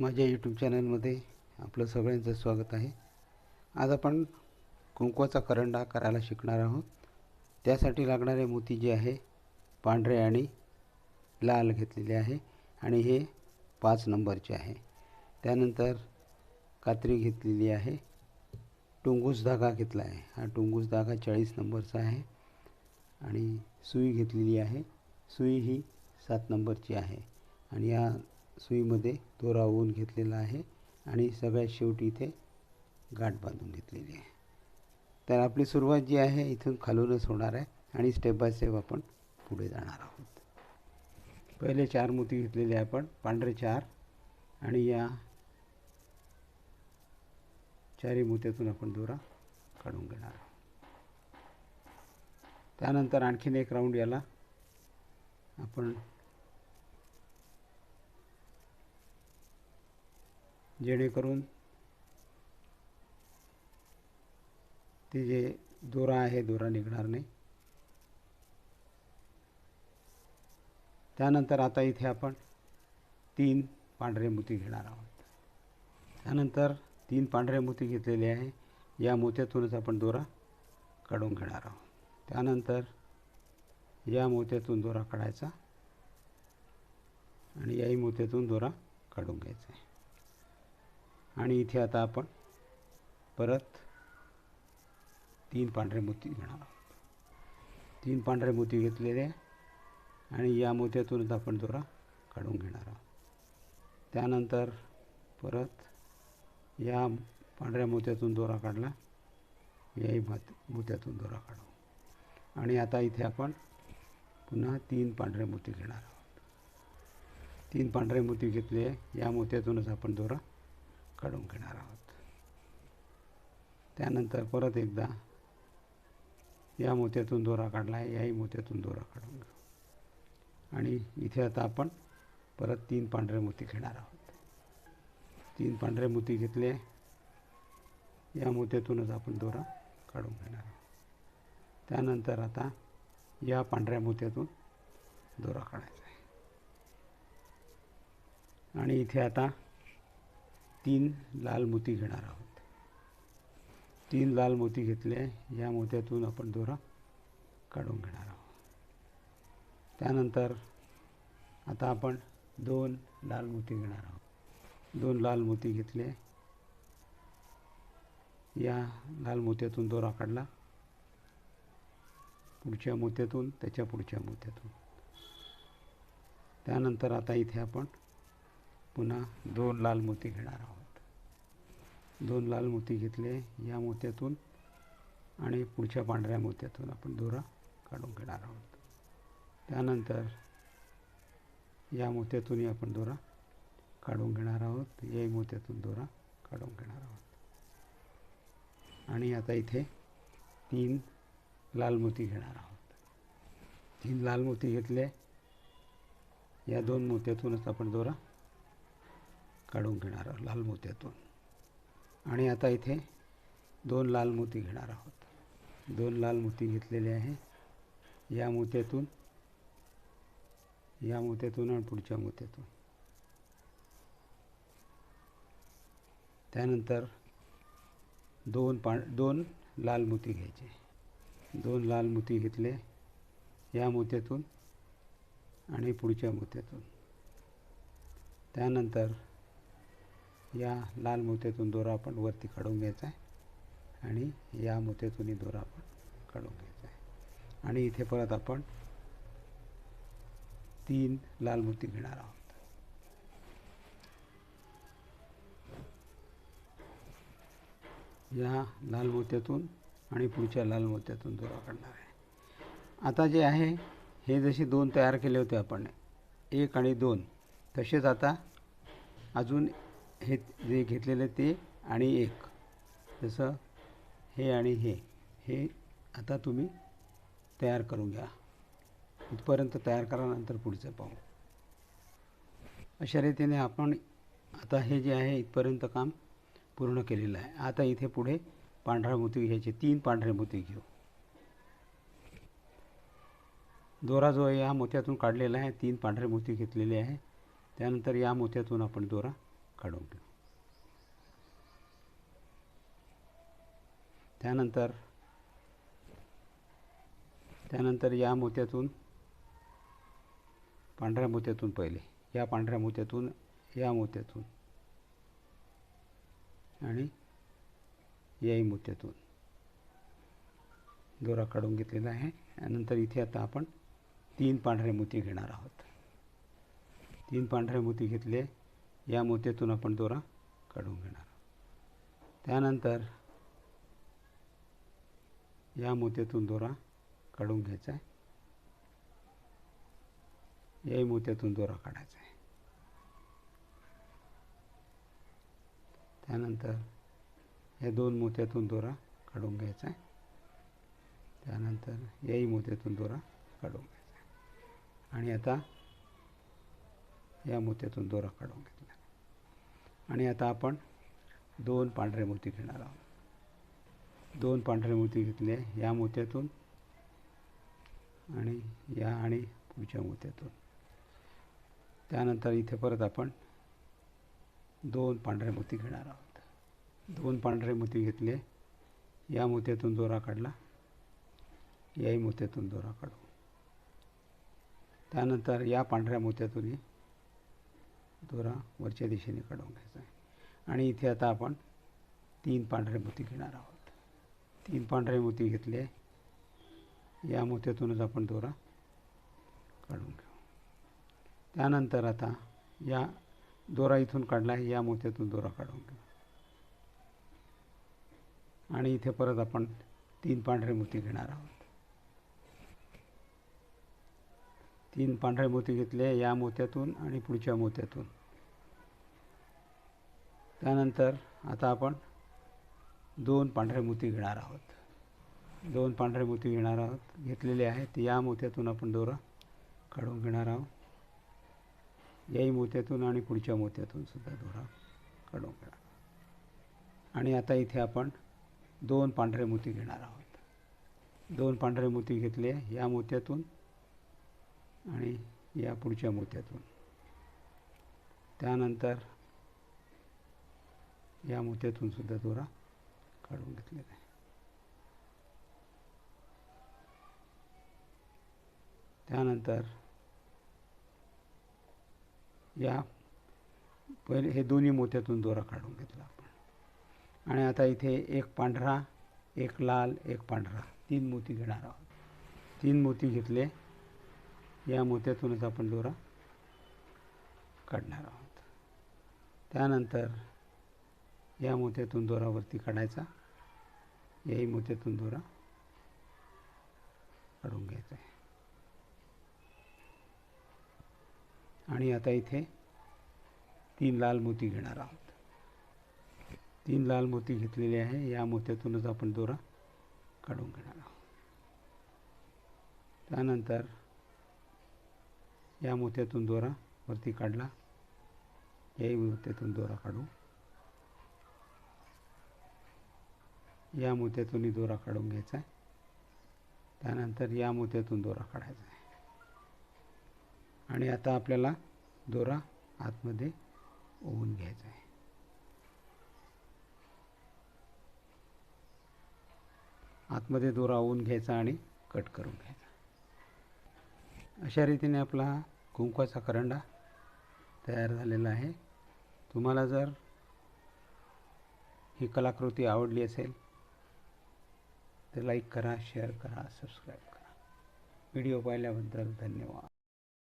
माझ्या यूट्यूब चॅनलमध्ये आपलं सगळ्यांचं स्वागत आहे. आज आपण कुंकवाचा करंडा करायला शिकणार आहोत. त्यासाठी लागणारे मोती जे आहे पांढरे आणि लाल घेतलेले आहे आणि हे पाच नंबरचे आहे. त्यानंतर कात्री घेतलेली आहे. टुंगूस धागा घेतला आहे. हा टुंगूस धागा चाळीस नंबरचा आहे आणि सुई घेतलेली आहे. सुई ही सात नंबरची आहे आणि या सुईमध्ये तो ओवून घेतलेला आहे आणि सगळ्यात शेवटी इथे गाठ बांधून घेतलेली आहे. तर आपली सुरुवात जी आहे इथून खालूनच होणार आहे आणि स्टेप बाय स्टेप आपण पुढे जाणार आहोत. पहिले चार मोती घेतलेले आपण पांढरे चार आणि या चारही मोत्यातून आपण दोरा काढून घेणार आहोत. त्यानंतर आणखीन एक राऊंड याला आपण जेणेकरून ते जे दोरा आहे दोरा निघणार नाही. त्यानंतर आता इथे आपण तीन पांढरे मोती घेणार आहोत. त्यानंतर तीन पांढरे मोती घेतलेले आहे. या मोत्यातूनच आपण दोरा काढून घेणार आहोत. त्यानंतर या मोत्यातून दोरा काढायचा आणि याही मोत्यातून दोरा काढून घ्यायचा आहे. आणि इथे आता आपण परत तीन पांढरे मोती घेणार आहोत. तीन पांढरे मोती घेतलेले आणि या मोत्यातूनच आपण दोरा काढून घेणार आहोत. त्यानंतर परत या पांढऱ्या मोत्यातून दोरा काढला याही मात मोत्यातून दोरा काढू. आणि आता इथे आपण पुन्हा तीन पांढरे मोती घेणार आहोत. तीन पांढरे मोती घेतले या मोत्यातूनच आपण दोरा काढून घेणार आहोत. त्यानंतर परत एकदा या मोत्यातून दोरा काढला आहे याही मोत्यातून दोरा काढून घेऊ. आणि इथे आता आपण परत तीन पांढरे मोती घेणार आहोत. तीन पांढरे मोती घेतले या मोत्यातूनच आपण दोरा काढून घेणार आहोत. त्यानंतर आता या पांढऱ्या मोत्यातून दोरा काढायचा आहे. आणि इथे आता तीन लाल मोती घेणार आहोत. तीन लाल मोती घेतले या मोत्यातून आपण दोरा काढून घेणार आहोत. त्यानंतर आता आपण दोन लाल मोती घेणार आहोत. दोन लाल मोती घेतले. या लाल मोत्यातून दोरा काढला. पुढच्या मोत्यातून त्याच्या पुढच्या मोत्यातून. त्यानंतर आता इथे आपण पुन्हा दोन लाल मोती घेणार आहोत. दोन लाल मोती घेतले या मोत्यातून आणि पुढच्या पांढऱ्या मोत्यातून आपण दोरा काढून घेणार आहोत. त्यानंतर या मोत्यातूनही आपण दोरा काढून घेणार आहोत. याही मोत्यातून दोरा काढून घेणार आहोत. आणि आता इथे तीन लाल मोती घेणार आहोत. तीन लाल मोती घेतले. या दोन मोत्यातूनच आपण दोरा काढून घेणार आहोत लाल मोत्यातून. आणि आता इथे दोन लाल मोती घेणार आहोत. दोन लाल मोती घेतलेले आहे. या मोत्यातून या मोत्यातून आणि पुढच्या मोत्यातून. त्यानंतर दोन पा दोन लाल मोती घ्यायचे. दोन लाल मोती घेतले या मोत्यातून आणि पुढच्या मोत्यातून. त्यानंतर या लाल मोत्यातून दोरा आपण वरती काढून घ्यायचा आहे. आणि या मोत्यातूनही दोरा आपण काढून घ्यायचा आहे. आणि इथे परत आपण तीन लाल मोती घेणार आहोत. या लाल मोत्यातून आणि पुढच्या लाल मोत्यातून दोरा काढणार आहे. आता जे आहे हे जसे दोन तयार केले होते आपण एक आणि दोन तसेच आता अजून हे जे घेतलेलं ते आणि एक. जसं हे आणि हे. हे आता तुम्ही तयार करून घ्या. इथपर्यंत तयार करा नंतर पुढचं पाहू. अशा रीतीने आपण आता हे जे आहे इथपर्यंत काम पूर्ण केलेलं आहे. आता इथे पुढे पांढरा मोती घ्यायचे. तीन पांढरे मोती घेऊ. दोरा जो आहे या मोत्यातून काढलेला आहे. तीन पांढरे मोती घेतलेले आहे. त्यानंतर या मोत्यातून आपण दोरा काढून घेऊ. त्यानंतर त्यानंतर या मोत्यातून पांढऱ्या मोत्यातून पहिले. या पांढऱ्या मोत्यातून या मोत्यातून आणि याही मोत्यातून. दोरा काढून घेतलेला आहे. नंतर इथे आता आपण तीन पांढरे मोती घेणार आहोत. तीन पांढरे मोती घेतले. या मोत्यातून आपण दोरा काढून घेणार त्यानंतर या मोत्यातून दोरा काढून घ्यायचा आहे. याही मोत्यातून दोरा काढायचा आहे. त्यानंतर या दोन मोत्यातून दोरा काढून घ्यायचा आहे. त्यानंतर याही मोत्यातून दोरा काढून घ्यायचा आहे. आणि आता या मोत्यातून दोरा काढून घेतला. आणि आता आपण दोन पांढरे मोती घेणार आहोत. दोन पांढरे मोती घेतले या मोत्यातून आणि या आणि पुढच्या मोत्यातून त्यानंतर इथे परत आपण दोन पांढरे मोती घेणार आहोत. दोन पांढरे मोती घेतले. या मोत्यातून दोरा काढला. याही मोत्यातून दोरा काढू. त्यानंतर या पांढऱ्या मोत्यातूनही दोरा वरच्या दिशेने काढून घ्यायचा आहे. आणि इथे आता आपण तीन पांढरे मोती घेणार आहोत. तीन पांढरे मोती घेतले. या मोत्यातूनच आपण दोरा काढून घेऊ. त्यानंतर आता या दोरा इथून काढला आहे या मोत्यातून दोरा काढून घेऊ. आणि इथे परत आपण तीन पांढरे मोती घेणार आहोत. तीन पांढरे मोती घेतले या मोत्यातून आणि पुढच्या मोत्यातून. त्यानंतर आता आपण दोन पांढरे मोती घेणार आहोत. दोन पांढरे मोती घेणार आहोत घेतलेले आहेत. या मोत्यातून आपण दोरा काढून घेणार आहोत. याही मोत्यातून आणि पुढच्या मोत्यातून सुद्धा दोरा काढून घेणार आणि आता इथे आपण दोन पांढरे मोती घेणार आहोत. दोन पांढरे मोती घेतले या मोत्यातून आणि या पुढच्या मोत्यातून. त्यानंतर या मोत्यातून सुद्धा दोरा काढून घेतलेला आहे. त्यानंतर या पहिले हे दोन्ही मोत्यातून दोरा काढून घेतला आपण. आणि आता इथे एक पांढरा एक लाल एक पांढरा. तीन मोती घेणार आहोत. तीन मोती घेतले. या मोत्यातूनच आपण दोरा काढणार आहोत. त्यानंतर या मोत्यातून दोरावरती काढायचा. याही मोत्यातून दोरा काढून घ्यायचा आहे. आणि आता इथे तीन लाल मोती घेणार आहोत. तीन लाल मोती घेतलेले आहे. या मोत्यातूनच आपण दोरा काढून घेणार आहोत. त्यानंतर या मोत्यातून दोरा वरती काढला. याही मोत्यातून दोरा काढू. या मोत्यातूनही दोरा काढून घ्यायचा आहे. त्यानंतर या मोत्यातून दोरा काढायचा आहे. आणि आता आपल्याला दोरा आतमध्ये ओवून घ्यायचा आहे. आतमध्ये दोरा ओवून घ्यायचा आणि कट करून घ्यायचा. अशा रीतीने आपला कुंकवाचा करंडा तयार झालेला आहे. तुम्हाला जर ही कलाकृती आवडली असेल तर लाईक करा शेअर करा सबस्क्राईब करा. व्हिडिओ पाहिल्याबद्दल धन्यवाद.